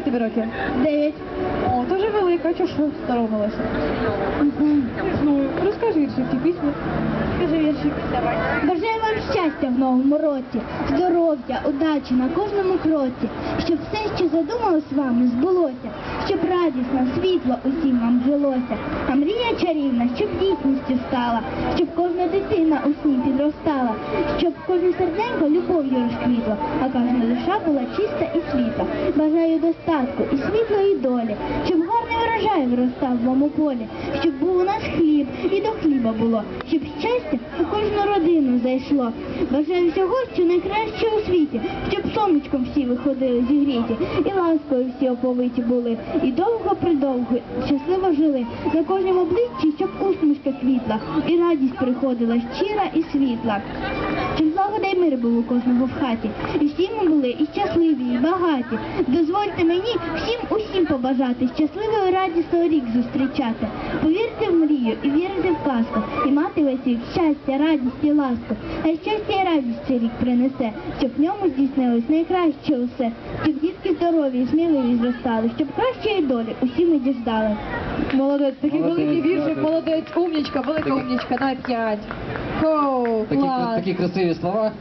Скільки тобі років? Дев'ять. О, дуже велика, чого ж соромилася? Ну, розкажи ті пісні. Скажи щастя в новому році, здоров'я, удачі на кожному кроці, щоб все, що задумалось вами, збулося, щоб радісно, світло усім вам жилося, а мрія чарівна, щоб дійсністю стала, щоб кожна дитина у сні підростала, щоб кожне серденько любов'ю розквітло, а кожна душа була чиста і світла. Бажаю достатку і світлої долі, щоб гарний врожай виростав вам полі, щоб був у нас хліб і до хліба було, щоб щастя у кожну родину зайшло. Бажаю всього, що найкраще у світі, щоб сонечком всі виходили зігріті, і ласкою всі оповиті були, і довго придовго щасливо жили. На кожному обличчі, щоб усмішка квітла, і радість приходила щира і світла. Щоб злагода й мир був у кожного в хаті, і всі ми були і щасливі, і багаті. Дозвольте мені всім усім побажати щасливий і радісний рік зустрічати. Повірте в мрію і вірити в казку, і мати весь рік щастя, радість і ласку. А щастя і радість цей рік принесе, щоб в ньому здійснилось найкраще усе, щоб дітки здорові і сміливі зростали, щоб кращої долі усі ми діждали. Молодець, такий Молодець, великий віршик, молодець. молодець, умнічка, велика умнічка, на п'ять. Хоу, Такі, клас. такі красиві слова.